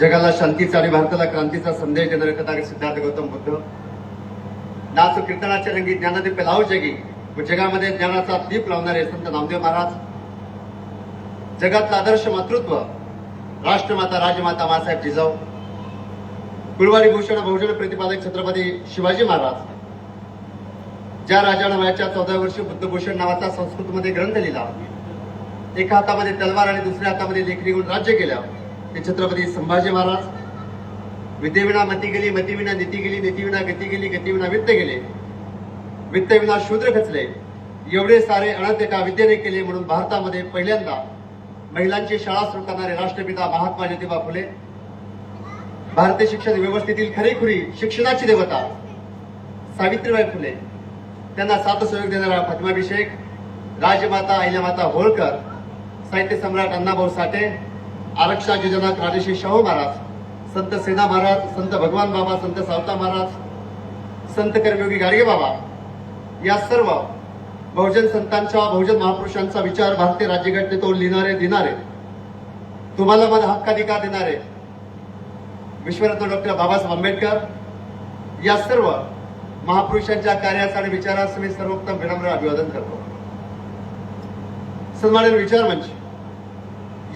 जगाला शांतीचा आणि भारताला क्रांतीचा संदेश देणारे तथागत सिद्धार्थ गौतम बुद्ध. नाच कीर्तनाच्या रंगी ज्ञानदीप लावू जगी व जगामध्ये ज्ञानाचा दीप लावणारे संत नामदेव महाराज. जगातलं आदर्श मातृत्व राष्ट्रमाता राजमाता मासाहेब जिजाऊ. कुलवारी भूषण बहुजन प्रतिपादक छत्रपती शिवाजी महाराज. ज्या राजानं वयाच्या चौदा वर्षी बुद्धभूषण नावाचा संस्कृतमध्ये ग्रंथ लिहिला. एका हातामध्ये तलवार आणि दुसऱ्या हातामध्ये लेखणी घेऊन राज्य केलं. ते छत्रपती संभाजी महाराज विद्येविना मती गेली मतीविना नीती गेली नीतीविना गती गेली गतीविना वित्त गेले. वित्तविना शूद्र खचले. एवढे सारे अनंत एका विद्येने केले म्हणून भारतामध्ये पहिल्यांदा महिलांची शाळा सुरू करणारे राष्ट्रपिता महात्मा ज्योतिबा फुले भारतीय शिक्षण व्यवस्थेतील खरेखुरी शिक्षणाची देवता सावित्रीबाई फुले त्यांना साथ सहयोग देणारा फातिमाभिषेक राजमाता अहिल्यामाता होळकर साहित्य सम्राट अण्णाभाऊ साठे आरक्षा योजना राजेशी शाहू महाराज संत सेना महाराज संत भगवान बाबा संत सावता महाराज संत कर्मयोगी गाडगे बाबा या सर्व बहुजन संतांच्या बहुजन महापुरुषांचा विचार भारतीय राज्यघटनेतून लिहिणारे देणारे तुम्हाला मला हक्काधिकार देणारे विश्वरत्न डॉक्टर बाबासाहेब आंबेडकर या सर्व महापुरुषांच्या कार्याचा आणि विचारास मी सर्वोत्तम विनम्र अभिवादन करतो. सन्माननीय विचार म्हणजे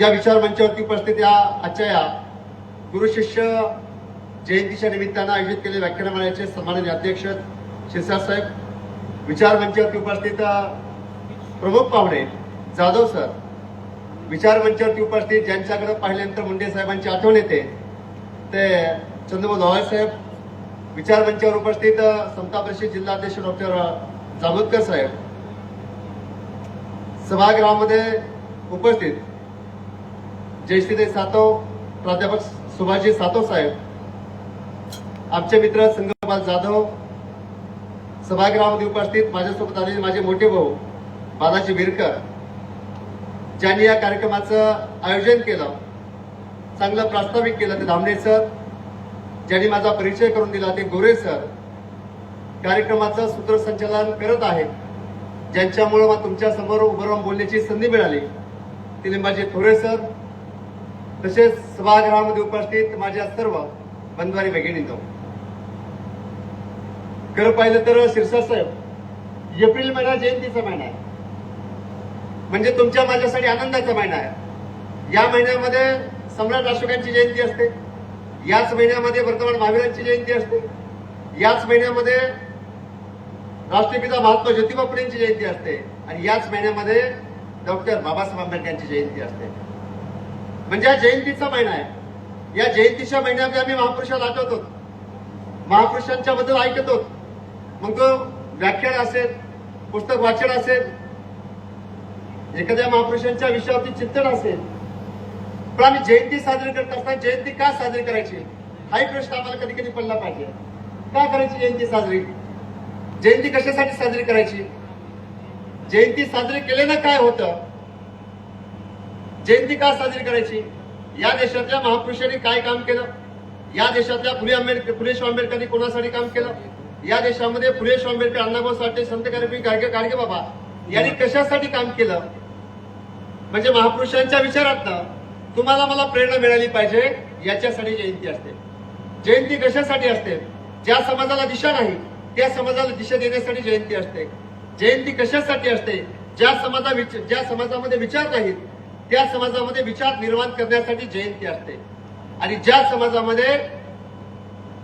या विचार मंचावरती उपस्थित या आजच्या या गुरु शिष्य जयंतीच्या निमित्तानं आयोजित केलेल्या व्याख्यानमाळ्याचे सन्माननीय अध्यक्ष शिरसाट साहेब विचार मंचावरती उपस्थित प्रमुख पाहुणे जाधव सर विचार मंचावरती उपस्थित ज्यांच्याकडे पाहिल्यानंतर मुंडे साहेबांची आठवण येते ते चंद्रभाऊ लोहार साहेब विचार मंचावर उपस्थित अ, समता परिषद जिल्हाध्यक्ष डॉक्टर जामोदकर साहेब. सभागृहामध्ये उपस्थित जयश्रीदेव सातव प्राध्यापक सुभाषजी सातव साहेब आमचे मित्र संगपाल जाधव सभागृहामध्ये उपस्थित माझ्यासोबत आलेले माझे मोठे भाऊ बालाजी बिरकर ज्यांनी या कार्यक्रमाचं आयोजन केलं चांगलं प्रास्ताविक केलं ते धामणे सर ज्यांनी माझा परिचय करून दिला ते गोरे सर कार्यक्रमाचं सूत्रसंचालन करत आहेत. ज्यांच्यामुळे मला तुमच्यासमोर उभं राहून बोलण्याची संधी मिळाली. ते लिंबाजी थोरे सर तसेच सभागृहामध्ये उपस्थित माझ्या सर्व बंधवारी भगिनींनो. खरं पाहिलं तर शिरसाट साहेब एप्रिल महिना जयंतीचा महिना आहे. म्हणजे तुमच्या माझ्यासाठी आनंदाचा महिना आहे. या महिन्यामध्ये सम्राट अशोकांची जयंती असते. याच महिन्यामध्ये वर्तमान महावीरांची जयंती असते. याच महिन्यामध्ये राष्ट्रपिता महात्मा ज्योतिबा फुलेंची जयंती असते. आणि याच महिन्यामध्ये डॉक्टर बाबासाहेब आंबेडकरांची जयंती असते. म्हणजे हा जयंतीचा महिना आहे. या जयंतीच्या महिन्यामध्ये आम्ही महापुरुषाला आठवतो. महापुरुषांच्या बद्दल ऐकतो. मग तो व्याख्यान असेल पुस्तक वाचन असेल एखाद्या महापुरुषांच्या विषयावरती चिंतन असेल. पण आम्ही जयंती साजरी करत असताना जयंती का साजरी करायची? हाही प्रश्न आम्हाला कधी कधी पडला पाहिजे. का करायची जयंती साजरी? जयंती कशासाठी साजरी करायची? जयंती साजरी केल्यानं काय होतं? जयंती का साजरी करायची? या देशातल्या महापुरुषांनी काय काम केलं? या देशातल्या फुले आंबेडकर फुले शाहू आंबेडकरांनी कोणासाठी काम केलं? या देशामध्ये फुले आंबेडकर अण्णाभाऊ साठे संत कर्मी गाडगे गाडगे बाबा यांनी कशासाठी काम केलं? म्हणजे महापुरुषांच्या विचारातनं तुम्हाला मला प्रेरणा मिळाली पाहिजे याच्यासाठी जयंती असते. जयंती कशासाठी असते? ज्या समाजाला दिशा नाही त्या समाजाला दिशा देण्यासाठी जयंती असते. जयंती कशासाठी असते? ज्या समाजा ज्या समाजामध्ये विचार नाहीत त्या समाजामध्ये विचार निर्माण करण्यासाठी जयंती असते. आणि ज्या समाजामध्ये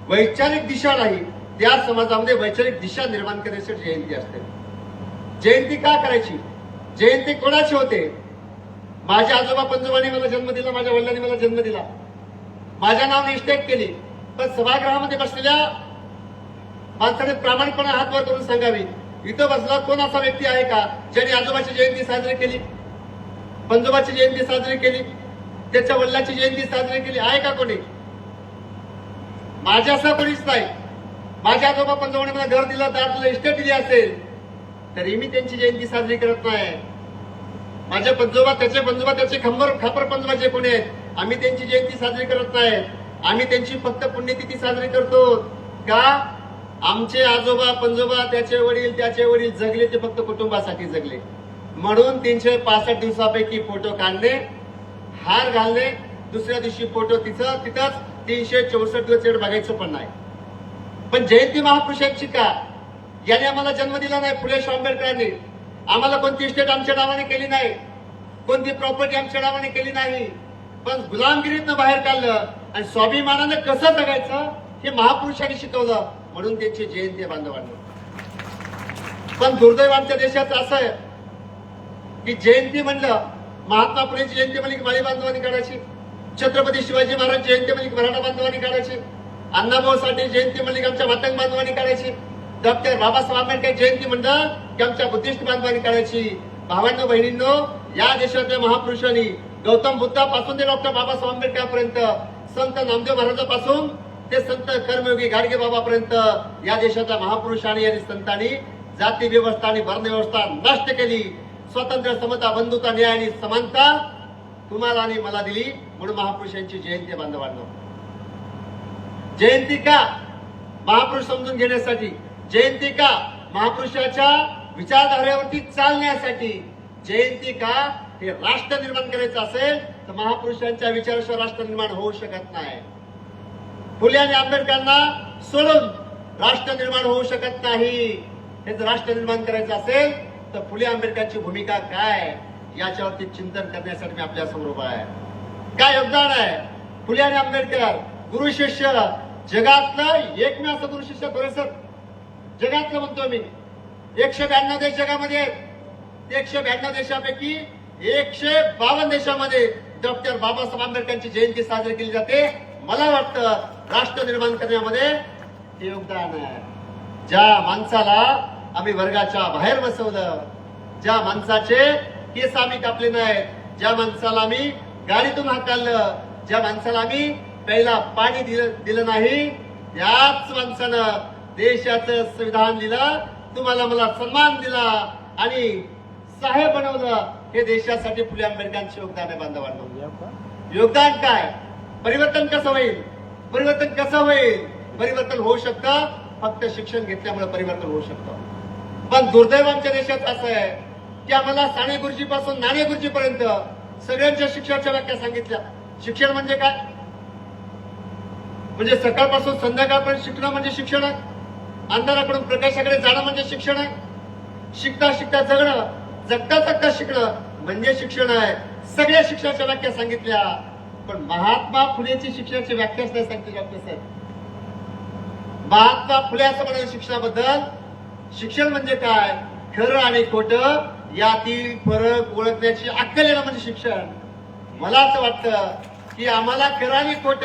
वैचारिक दिशा नाही त्या समाजामध्ये वैचारिक दिशा निर्माण करण्यासाठी जयंती असते. जयंती का करायची? जयंती कोणाची होते? माझ्या आजोबा पंजोबांनी मला जन्म दिला माझ्या वडिलांनी मला जन्म दिला. माझ्या नावाने इस्टेट केली. पण सभागृहामध्ये बसलेल्या माणसाने प्रामाणिकपणे हात वर करून सांगावी इथं बसला कोण असा व्यक्ती आहे का ज्याने आजोबाची जयंती साजरी केली? पंजोबाची जयंती साजरी केली त्याच्या वडिलांची जयंती साजरी केली. आहे का कोणी? माझ्यासा कोणीच नाही. माझ्या आजोबा पंजोबाने मला घर दिलं दाटलं दिलं इस्टेट दिली असेल. तरी मी त्यांची जयंती साजरी करत नाही. माझ्या पंजोबा त्याचे पंजोबा त्याचे खंबर खापर पंजोबाचे कोणी आहेत आम्ही त्यांची जयंती साजरी करत नाही. आम्ही त्यांची फक्त पुण्यतिथी साजरी करतो. का? आमचे आजोबा पंजोबा त्याचे वडील त्याचे वडील जगले ते फक्त कुटुंबासाठी जगले. म्हणून तीनशे पासष्ट दिवसापैकी फोटो काढणे हार घालणे दुसऱ्या दिवशी फोटो तिथं तिथंच तीनशे चौसष्ट दिवस बघायचं पण नाही. पण जयंती महापुरुषांची का? याने आम्हाला जन्म दिला नाही फुले आंबेडकरांनी. आम्हाला कोणती इस्टेट आमच्या नावाने केली नाही कोणती प्रॉपर्टी आमच्या नावाने केली नाही. पण गुलामगिरीतनं बाहेर काढलं आणि स्वाभिमानानं कसं जगायचं हे महापुरुषांनी शिकवलं म्हणून त्यांची जयंती बांधवांना. पण दुर्दैव आमच्या देशात असं आहे की जयंती म्हणलं महात्मा फुलेची जयंती म्हणली की माळी बांधवांनी काढायची. छत्रपती शिवाजी महाराज जयंती म्हणली की मराठा बांधवांनी काढायची. अण्णाभाऊ साठे जयंती म्हणली की आमच्या मातंग बांधवांनी काढायची. डॉक्टर बाबासाहेब आंबेडकर जयंती म्हणलं की आमच्या बुद्धिस्ट बांधवांनी काढायची. भावांनो बहिणींनो या देशातल्या महापुरुषांनी गौतम बुद्धापासून ते डॉक्टर बाबासाहेब आंबेडकरपर्यंत संत नामदेव महाराजापासून ते संत कर्मयोगी गाडगे बाबापर्यंत या देशाच्या महापुरुषांनी आणि संतांनी जाती व्यवस्था आणि वर्णव्यवस्था नष्ट केली. स्वतंत्र समता बंधुता न्याय आणि समानता तुम्हाला आणि मला दिली. म्हणून महापुरुषांची जयंती बांधवांना. जयंती का? महापुरुष समजून घेण्यासाठी. जयंती का? महापुरुषाच्या विचारधारेवरती चालण्यासाठी. जयंती का? हे राष्ट्र निर्माण करायचं असेल तर महापुरुषांच्या विचाराशिवाय राष्ट्र निर्माण होऊ शकत नाही. फुले आणि आंबेडकरांना सोडून राष्ट्र निर्माण होऊ शकत नाही. हे जर राष्ट्र निर्माण करायचं असेल तर फुले आंबेडकरांची भूमिका काय याच्यावरती चिंतन करण्यासाठी मी आपल्यासमोर उभा आहे. काय योगदान आहे? फुले आणि आंबेडकर गुरु शिष्य जगातलं एकमेव असं गुरु शिष्य परिसर जगातलं म्हणतो मी. एकशे ब्याण्णव देश जगामध्ये एकशे ब्याण्णव देशापैकी एकशे बावन्न देशामध्ये डॉक्टर बाबासाहेब आंबेडकरांची जयंती साजरी केली जाते. मला वाटतं राष्ट्र निर्माण करण्यामध्ये हे योगदान आहे. ज्या माणसाला आम्ही वर्गाच्या बाहेर बसवलं. ज्या माणसाचे केस आम्ही कापले नाहीत ज्या माणसाला आम्ही गाडीतून हाकाललं ज्या माणसाला आम्ही पहिला पाणी दिलं दिलं नाही त्याच माणसानं देशाचं संविधान दिलं तुम्हाला मला सन्मान दिला आणि साहेब बनवलं. हे देशासाठी फुले आंबेडकरांचे योगदान आहे बांधवांना. योगदान काय? परिवर्तन कसं होईल? परिवर्तन कसं होईल? परिवर्तन होऊ शकतं फक्त शिक्षण घेतल्यामुळे परिवर्तन होऊ शकतं. पण दुर्दैव आमच्या देशात असं आहे की आम्हाला साने गुरुजी पासून नाणे गुरुजी पर्यंत सगळ्यांच्या शिक्षणाच्या व्याख्या सांगितल्या शिक्षण म्हणजे काय? म्हणजे सकाळपासून संध्याकाळपर्यंत शिकणं म्हणजे शिक्षण आहे. अंधाराकडून प्रकाशाकडे जाणं म्हणजे शिक्षण आहे. शिकता शिकता जगणं जगता जगता शिकणं म्हणजे शिक्षण आहे. सगळ्या शिक्षणाच्या व्याख्या सांगितल्या. पण महात्मा फुलेची शिक्षणाची व्याख्याच नाही सांगते डॉक्टर साहेब. महात्मा फुले असं म्हणाले शिक्षणाबद्दल. शिक्षण म्हणजे काय? खरं आणि खोट यातील फरक ओळखण्याची अक्कल येणं म्हणजे शिक्षण. मला असं वाटतं की आम्हाला खरं आणि खोट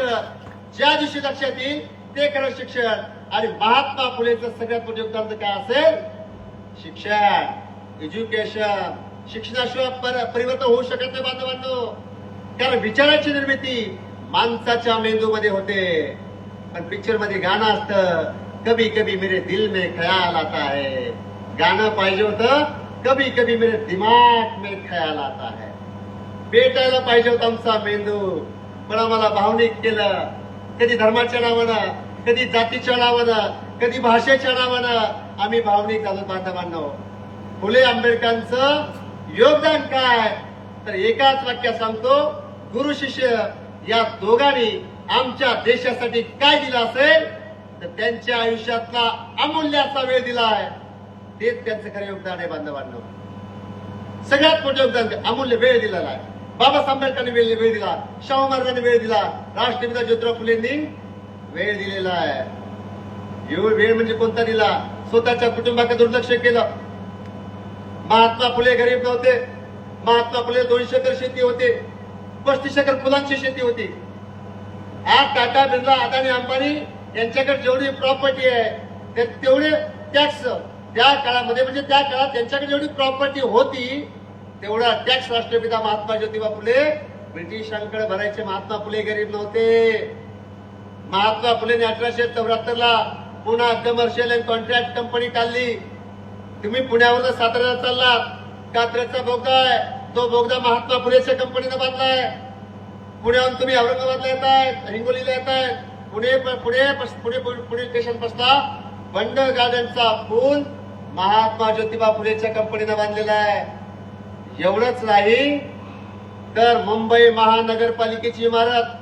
ज्या दिवशी लक्षात येईल ते खरं शिक्षण. आणि महात्मा फुलेचं सगळ्यात मोठे योगदान तर काय असेल? शिक्षण. एज्युकेशन शिक्षणाशिवाय पर- परिवर्तन होऊ शकत नाही बांधवांनो. कारण विचाराची निर्मिती माणसाच्या मेंदूमध्ये होते. पण पिक्चरमध्ये गाणं असतं. कभी कभी मेरे दिल में ख्याल आता है। गाणं पाहिजे होतं कभी कभी मेरे दिमाग में ख्याल आता है। पेटायला पाहिजे होता आमचा मेंदू पण आम्हाला भावनिक केलं कधी धर्माच्या नावानं कधी जातीच्या नावानं कधी भाषेच्या नावानं आम्ही भावनिक झालो बांधवांनो फुले आंबेडकरांचं योगदान काय? तर एकाच वाक्यात सांगतो गुरु शिष्य या दोघांनी आमच्या देशासाठी काय दिलं असेल? तर त्यांच्या आयुष्यातला अमूल्याचा वेळ दिलाय. तेच त्यांचं खरं योगदान आहे बांधवांना. सगळ्यात मोठं योगदान अमूल्य वेळ दिलेला आहे. बाबासाहेब आंबेडकरांनी वेळ वेळ दिला. शाहू महाराजांनी वेळ दिला. राष्ट्रपिता ज्योतिराव फुलेंनी वेळ दिलेला आहे. एवढ वेळ म्हणजे कोणता दिला? स्वतःच्या कुटुंबाकडे दुर्लक्ष केलं. महात्मा फुले गरीब नव्हते. महात्मा फुले दोनशे एकर शेती होते. पस्तीस एकर फुलांची शेती होती. आज टाटा बिर्ला अदानी अंबानी यांच्याकडे जेवढी प्रॉपर्टी आहे ते तेवढे टॅक्स त्या काळामध्ये म्हणजे त्या काळात त्यांच्याकडे जेवढी प्रॉपर्टी होती तेवढा टॅक्स राष्ट्रपिता महात्मा ज्योतिबा फुले ब्रिटिशांकडे भरायचे महात्मा फुले गरीब नव्हते. महात्मा फुलेने अठराशे चौऱ्याहत्तर ला पुन्हा कमर्शियल कॉन्ट्रॅक्ट कंपनी काढली तुम्ही पुण्यावरून साताऱ्याला चाललात कात्र्याचा बोगदा आहे तो बोगदा महात्मा फुलेच्या कंपनीनं बांधलाय पुण्याहून तुम्ही औरंगाबादला येत आहेत हिंगोलीला येत आहेत पुणे पुणे पुणे पुणे स्टेशन पासला बंड गार्डनचा पूल महात्मा ज्योतिबा फुलेच्या कंपनीनं बांधलेला आहे. एवढंच नाही तर मुंबई महानगरपालिकेची इमारत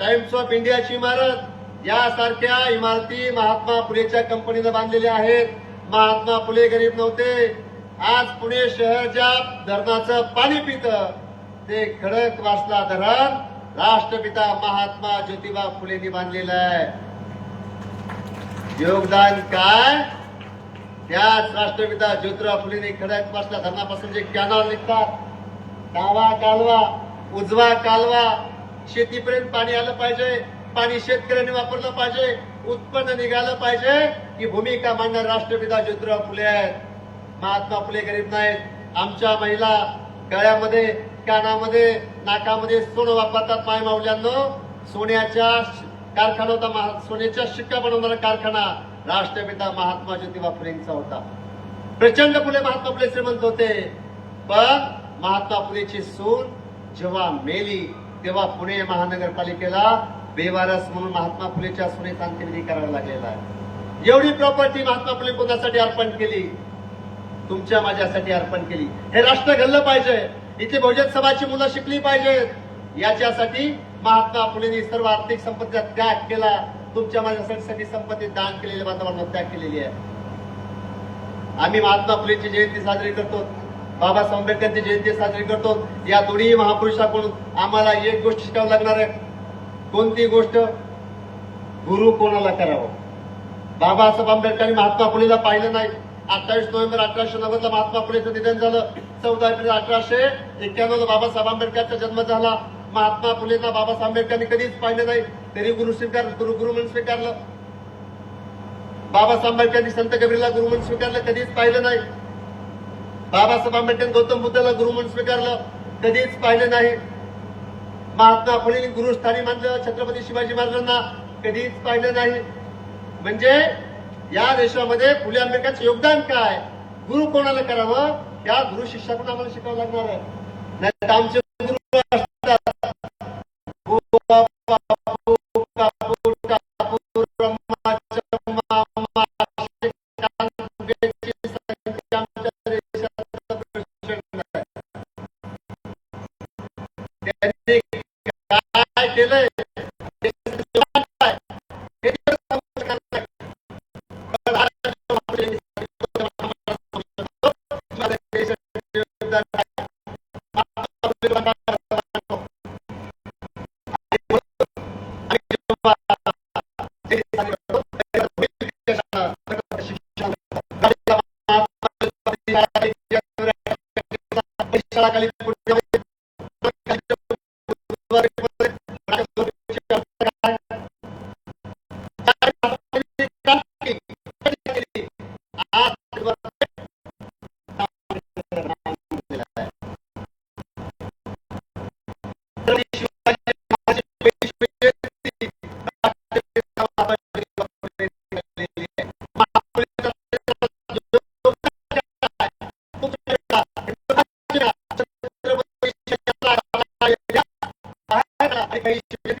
टाइम्स ऑफ इंडियाची इमारत यासारख्या इमारती महात्मा फुलेच्या कंपनीनं बांधलेल्या आहेत. महात्मा फुले गरीब नव्हते. आज पुणे शहर ज्या धरणाचं पाणी पितं ते खडक वाचला धरण राष्ट्रपिता महात्मा ज्योतिबा फुलेंनी बांधलेलं आहे. योगदान काय? त्याच राष्ट्रपिता ज्योतिबा फुलेंनी खडक धरणापासून जे कॅनॉल निघतात डावा कालवा उजवा कालवा शेतीपर्यंत पाणी आलं पाहिजे पाणी शेतकऱ्यांनी वापरलं पाहिजे उत्पन्न निघालं पाहिजे ही भूमिका मांडणार राष्ट्रपिता ज्योतिराव फुले आहेत. महात्मा फुले गरीब नाहीत. आमच्या महिला गळ्यामध्ये कानामध्ये नाकामध्ये सोनं वापरतात माय माऊल्यांनो. सोन्याच्या कारखाना होता सोन्याच्या शिक्का बनवणारा कारखाना राष्ट्रपिता महात्मा ज्योतिबा फुलेंचा होता. प्रचंड फुले महात्मा फुले श्रीमंत होते. पण महात्मा फुलेची सून जेव्हा मेली तेव्हा पुणे महानगरपालिकेला बेवारस म्हणून महात्मा फुलेच्या सुनेचा अंत्यविधी करावा लागलेला आहे. एवढी प्रॉपर्टी महात्मा फुले कोणासाठी अर्पण केली? तुमच्या माझ्यासाठी अर्पण केली. हे राष्ट्र घडलं पाहिजे. इथे बहुजन सभाची मुलं शिकली पाहिजेत. याच्यासाठी महात्मा फुलेंनी सर्व आर्थिक संपत्तीचा त्याग केला. तुमच्या माझ्यासाठी संपत्ती दान केलेली वातावरणात त्याग केलेली आहे. आम्ही महात्मा फुलेची जयंती साजरी करतो. बाबासाहेब आंबेडकरची जयंती साजरी करतो. या दोन्ही महापुरुषाकडून आम्हाला एक गोष्ट शिकावं लागणार आहे. कोणती गोष्ट? गुरु कोणाला करावं? बाबासाहेब आंबेडकरांनी महात्मा फुलेला पाहिलं नाही. अठ्ठावीस नोव्हेंबर अठराशे नव्वद ला महात्मा फुलेचं निधन झालं. चौदा एप्रिल अठराशे एक्क्याण्णव ला बाबासाहेब आंबेडकरचा जन्म झाला. महात्मा फुलेंना बाबासाहेब आंबेडकरांनी कधीच पाहिलं नाही. तरी गुरु स्वीकार गुरु गुरु म्हणून स्वीकारलं. बाबासाहेब आंबेडकरांनी संत कबीरला गुरु म्हणून स्वीकारलं कधीच पाहिलं नाही. बाबासाहेब आंबेडकर गौतम बुद्धाला गुरु म्हणून स्वीकारलं कधीच पाहिलं नाही. महात्मा फुले गुरुस्थानी मानलं छत्रपती शिवाजी महाराजांना कधीच पाहिलं नाही. म्हणजे या देशामध्ये फुले आंबेडकरचं योगदान काय? गुरु कोणाला करावं? त्या गुरु शिष्याकडून आम्हाला शिकावं लागणार आहे. नाही आमचे गुरु असतात. Amém.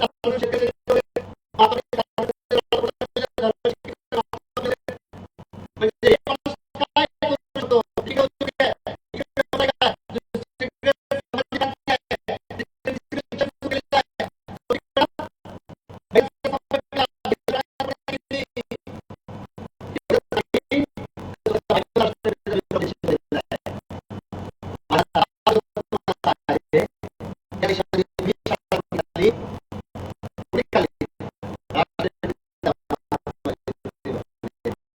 Thank you.